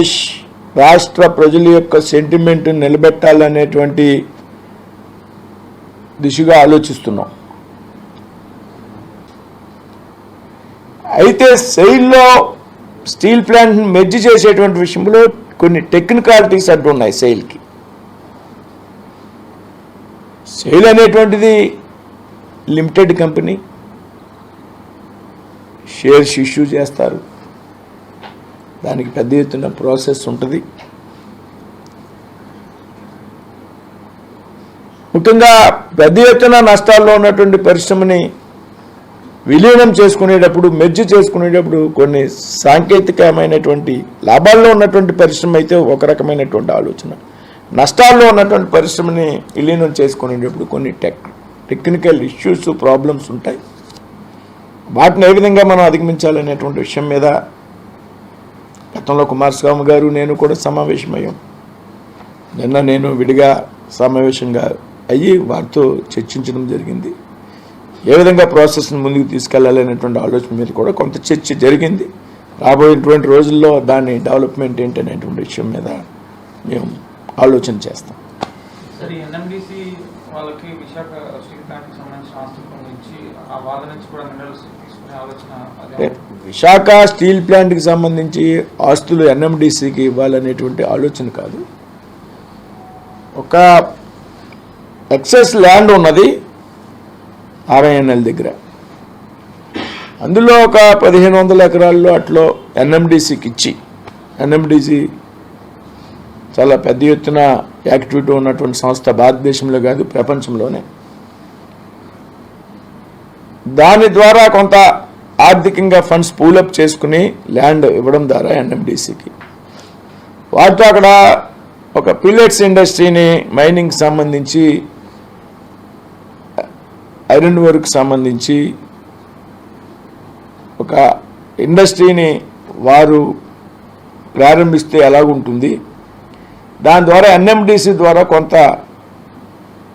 ఆంధ్రప్రదేశ్ రాష్ట్ర ప్రజల యొక్క సెంటిమెంట్ నిలబెట్టాలనేటువంటి దిశగా ఆలోచిస్తున్నాం. అయితే సెయిల్లో స్టీల్ ప్లాంట్ మెర్జ్ చేసేటువంటి విషయంలో కొన్ని టెక్నికాలిటీస్ అడ్డు ఉన్నాయి సెయిల్కి సెయిల్ అనేటువంటిది లిమిటెడ్ కంపెనీ షేర్స్ ఇష్యూ చేస్తారు. దానికి పెద్ద ఎత్తున ప్రాసెస్ ఉంటుంది. ముఖ్యంగా పెద్ద ఎత్తున నష్టాల్లో ఉన్నటువంటి పరిశ్రమని విలీనం చేసుకునేటప్పుడు మెర్జ్ చేసుకునేటప్పుడు కొన్ని సాంకేతికమైనటువంటి లాభాల్లో ఉన్నటువంటి పరిశ్రమ అయితే ఒక రకమైనటువంటి ఆలోచన. నష్టాల్లో ఉన్నటువంటి పరిశ్రమని విలీనం చేసుకునేటప్పుడు కొన్ని టెక్ టెక్నికల్ ఇష్యూస్ ప్రాబ్లమ్స్ ఉంటాయి. వాటిని ఏ విధంగా మనం అధిగమించాలనేటువంటి విషయం మీద గతంలో కుమారస్వామి గారు నేను కూడా సమావేశమయ్యాం. నిన్న నేను విడిగా సమావేశంగా అయ్యి వారితో చర్చించడం జరిగింది. ఏ విధంగా ప్రాసెస్ని ముందుకు తీసుకెళ్ళాలి అనేటువంటి ఆలోచన మీద కూడా కొంత చర్చ జరిగింది. రాబోయేటువంటి రోజుల్లో దాని డెవలప్మెంట్ ఏంటి అనేటువంటి విషయం మీద మేము ఆలోచన చేస్తాం. సరే ఎన్ఎండిసి వాళ్ళకి విశాఖ స్టీల్ ప్లాంట్కి సంబంధించిన ఆస్తుల గురించి ఆ వాళ్ళ నుంచి కూడా మినరల్స్ విశాఖ స్టీల్ ప్లాంట్కి సంబంధించి ఆస్తులు ఎన్ఎండిసికి ఇవ్వాలనేటువంటి ఆలోచన కాదు. ఒక ఎక్సెస్ ల్యాండ్ ఉన్నది ఆర్ఐఎన్ఎల్ దగ్గర. అందులో ఒక పదిహేను వందల ఎకరాల్లో అట్లో ఎన్ఎండిసికి ఇచ్చి ఎన్ఎండిసి చాలా పెద్ద ఎత్తున యాక్టివిటీ ఉన్నటువంటి సంస్థ భారతదేశంలో కాదు ప్రపంచంలోనే. దాని ద్వారా కొంత ఆర్థికంగా ఫండ్స్ పూలప్ చేసుకుని ల్యాండ్ ఇవ్వడం ద్వారా ఎన్ఎండిసికి వాటితో అక్కడ ఒక పిల్లెట్స్ ఇండస్ట్రీని మైనింగ్కి సంబంధించి ఐరన్ వర్క్ సంబంధించి ఒక ఇండస్ట్రీని వారు ప్రారంభిస్తే ఎలాగుంటుంది? దాని ద్వారా ఎన్ఎండిసి ద్వారా కొంత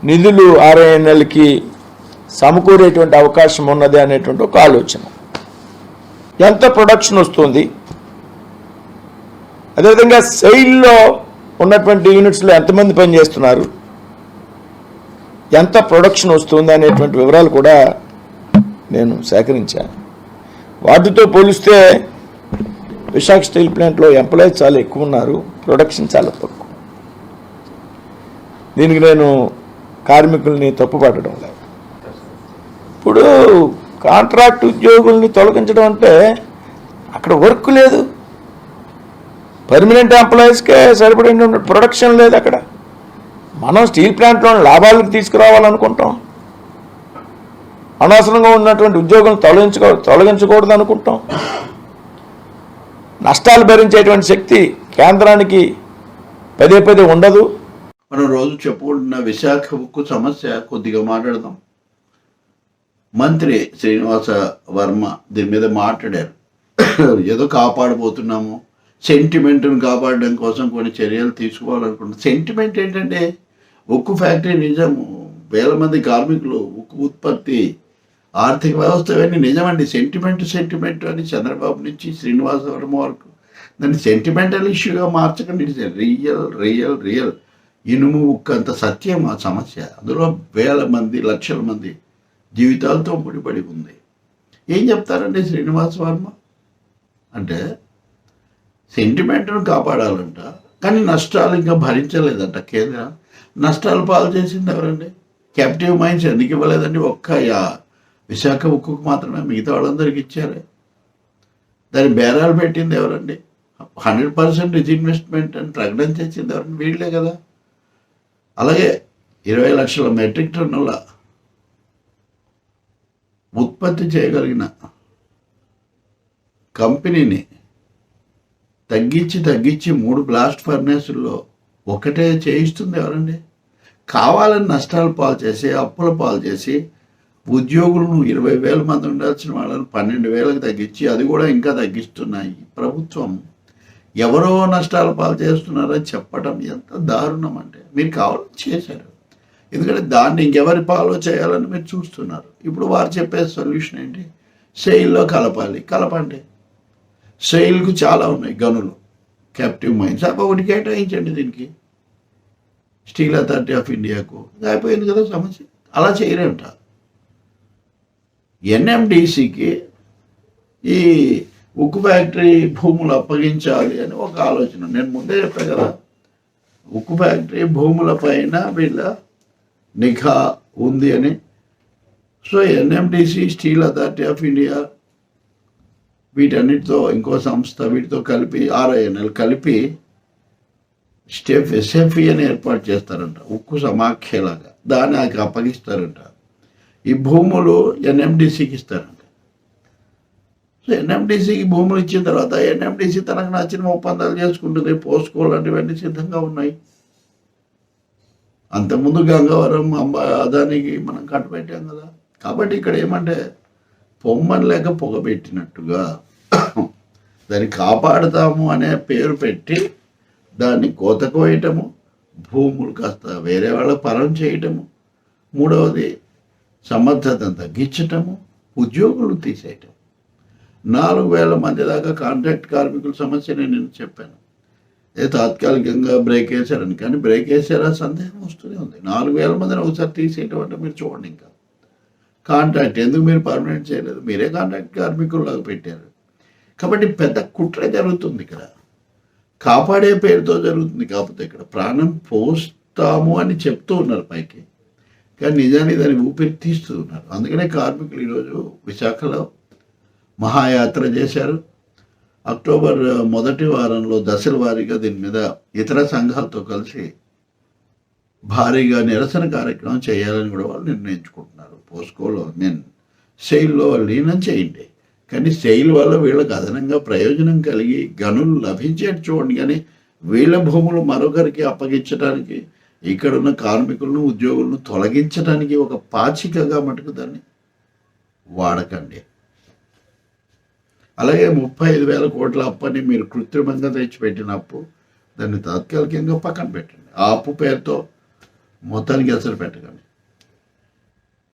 నిధులు ఆర్ఐఎన్ఎల్కి సమకూరేటువంటి అవకాశం ఉన్నది అనేటువంటి ఒక ఆలోచన. ఎంత ప్రొడక్షన్ వస్తుంది? అదేవిధంగా సెయిల్లో ఉన్నటువంటి యూనిట్స్లో ఎంతమంది పనిచేస్తున్నారు? ఎంత ప్రొడక్షన్ వస్తుంది అనేటువంటి వివరాలు కూడా నేను సేకరించాను. వాటితో పోలిస్తే విశాఖ స్టీల్ ప్లాంట్లో ఎంప్లాయీస్ చాలా ఎక్కువ ఉన్నారు ప్రొడక్షన్ చాలా తక్కువ. దీనికి నేను కార్మికుల్ని తప్పుపట్టడం లేదు. ఇప్పుడు కాంట్రాక్ట్ ఉద్యోగుల్ని తొలగించడం అంటే అక్కడ వర్క్ లేదు. పర్మనెంట్ ఎంప్లాయీస్కే సరిపడిన ప్రొడక్షన్ లేదు అక్కడ. మనం స్టీల్ ప్లాంట్లో లాభాలకు తీసుకురావాలనుకుంటాం. అనవసరంగా ఉన్నటువంటి ఉద్యోగులను తొలగించుకో తొలగించకూడదు అనుకుంటాం. నష్టాలు భరించేటువంటి శక్తి కేంద్రానికి పదే పదే ఉండదు. మనం రోజు చెప్పుకుంటున్న విశాఖ ఉక్కు సమస్య కొద్దిగా మాట్లాడదాం. మంత్రి శ్రీనివాస వర్మ దీని మీద మాట్లాడారు. ఏదో కాపాడబోతున్నాము. సెంటిమెంట్ను కాపాడడం కోసం కొన్ని చర్యలు తీసుకోవాలనుకుంటున్నాం. సెంటిమెంట్ ఏంటంటే ఉక్కు ఫ్యాక్టరీ నిజము. వేల మంది కార్మికులు ఉక్కు ఉత్పత్తి ఆర్థిక వ్యవస్థ ఇవన్నీ నిజమండి. సెంటిమెంట్ సెంటిమెంట్ అని చంద్రబాబు నుంచి శ్రీనివాస వర్మ వరకు. దాన్ని సెంటిమెంటల్ ఇష్యూగా మార్చకండి. రియల్ రియల్ రియల్ ఇనుము ఉక్కు అంత సత్యం ఆ సమస్య. అందులో వేల మంది లక్షల మంది జీవితాలతో ముడిపడి ఉంది. ఏం చెప్తారండి శ్రీనివాస్ వర్మ? అంటే సెంటిమెంట్ను కాపాడాలంట కానీ నష్టాలు ఇంకా భరించలేదంట కేంద్రం. నష్టాలు పాలు చేసింది ఎవరండి? క్యాప్టివ్ మైండ్స్ ఎందుకు ఇవ్వలేదండి? ఒక్క యా- విశాఖ ఉక్కుకు మాత్రమే మిగతా వాళ్ళందరికీ ఇచ్చారే. దాని బేరాలు పెట్టింది ఎవరండి? హండ్రెడ్ పర్సెంట్ ఇన్వెస్ట్మెంట్ అని ప్రకటన చేసింది ఎవరండి? వీళ్ళే కదా. అలాగే ఇరవై లక్షల మెట్రిక్ టన్నుల ఉత్పత్తి చేయగలిగిన కంపెనీని తగ్గించి తగ్గించి మూడు బ్లాస్ట్ ఫర్నేసుల్లో ఒకటే చేయిస్తుంది ఎవరండి? కావాలని నష్టాలు పాలు చేసి అప్పుల పాలు చేసి ఉద్యోగులను ఇరవై వేల మంది ఉండాల్సిన వాళ్ళని పన్నెండు వేలకు తగ్గించి అది కూడా ఇంకా తగ్గిస్తున్నాయి. ప్రభుత్వం ఎవరో నష్టాలు పాలు చేస్తున్నారని చెప్పడం ఎంత దారుణం అంటే మీరు కావాలని చేశారు. ఎందుకంటే దాన్ని ఇంకెవరి పాలో చేయాలని మీరు చూస్తున్నారు. ఇప్పుడు వారు చెప్పే సొల్యూషన్ ఏంటి? సెయిల్లో కలపాలి. కలపండి. సెయిల్కు చాలా ఉన్నాయి. గనులు. క్యాప్టివ్ మైన్స్ అవి ఒకటి కేటాయించండి దీనికి. స్టీల్ అథారిటీ ఆఫ్ ఇండియాకు ఇది అయిపోయింది కదా సమస్య. అలా చేయరేమిట ఎన్ఎండిసికి ఈ ఉక్కు ఫ్యాక్టరీ భూములు అప్పగించాలి అని ఒక ఆలోచన. నేను ముందే చెప్పాను కదా. ఉక్కు ఫ్యాక్టరీ భూముల పైన వీళ్ళ నిఘా ఉంది అని. So NMDC steel authority of India వీటన్నిటితో ఇంకో సంస్థ వీటితో కలిపి ఆర్ఐఎన్ఎల్ కలిపి స్టెఫ్ ఎస్ఎఫ్ఈ అని ఏర్పాటు చేస్తారంట. ఉక్కు సమాఖ్యలాగా. దాన్ని ఆయనకి అప్పగిస్తారంట. ఈ భూములు ఎన్ఎండిసికి ఇస్తారంట. సో ఎన్ఎండిసికి భూములు ఇచ్చిన తర్వాత ఎన్ఎండిసి తనకు నచ్చిన ఒప్పందాలు చేసుకుంటుంది పోసుకోవాలంటివన్నీ సిద్ధంగా ఉన్నాయి. అంతకుముందు గంగవరం అంబా అదానికి మనం కట్టబెట్టాం కదా. కాబట్టి ఇక్కడ ఏమంటే పొమ్మని లేక పొగబెట్టినట్టుగా దాన్ని కాపాడుతాము అనే పేరు పెట్టి దాన్ని కోత కోయటము భూములు కాస్త వేరే వాళ్ళ పరం చేయటము మూడవది సమర్థతను తగ్గించటము ఉద్యోగులు తీసేయటం. నాలుగు వేల మంది దాకా కాంట్రాక్ట్ కార్మికుల సమస్య నేను చెప్పాను. తాత్కాలికంగా బ్రేక్ వేశారని కానీ బ్రేక్ వేసారా సందేహం వస్తూనే ఉంది. నాలుగు వేల మందిని ఒకసారి తీసేయటం అంటే మీరు చూడండి ఇంకా. కాంట్రాక్ట్ ఎందుకు మీరు పర్మనెంట్ చేయలేదు? మీరే కాంట్రాక్ట్ కార్మికుల్లాగా పెట్టారు. కాబట్టి పెద్ద కుట్ర జరుగుతుంది ఇక్కడ. కాపాడే పేరుతో జరుగుతుంది. కాకపోతే ఇక్కడ ప్రాణం పోస్తాము అని చెప్తూ ఉన్నారు పైకి. కానీ నిజానికి దాన్ని ఊపిరి తీస్తూ ఉన్నారు. అందుకనే కార్మికులు ఈరోజు విశాఖలో మహాయాత్ర చేశారు. అక్టోబర్ మొదటి వారంలో దశల వారీగా దీని మీద ఇతర సంఘాలతో కలిసి భారీగా నిరసన కార్యక్రమం చేయాలని కూడా వాళ్ళు నిర్ణయించుకుంటున్నారు. పోస్కోలో నేను సెయిల్లో లీనం చేయండి. కానీ సెయిల్ వల్ల వీళ్ళకి అదనంగా ప్రయోజనం కలిగి గనులు లభించేట్టు చూడండి. కానీ వీళ్ళ భూములు మరొకరికి అప్పగించడానికి ఇక్కడున్న కార్మికులను ఉద్యోగులను తొలగించడానికి ఒక పాచికగా మటుకు దాన్ని వాడకండి. అలాగే ముప్పై ఐదు వేల కోట్ల అప్పని మీరు కృత్రిమంగా తెచ్చిపెట్టిన అప్పు దాన్ని తాత్కాలికంగా పక్కన పెట్టండి. ఆ అప్పు పేరుతో మొత్తానికి అసలు పెట్టకండి.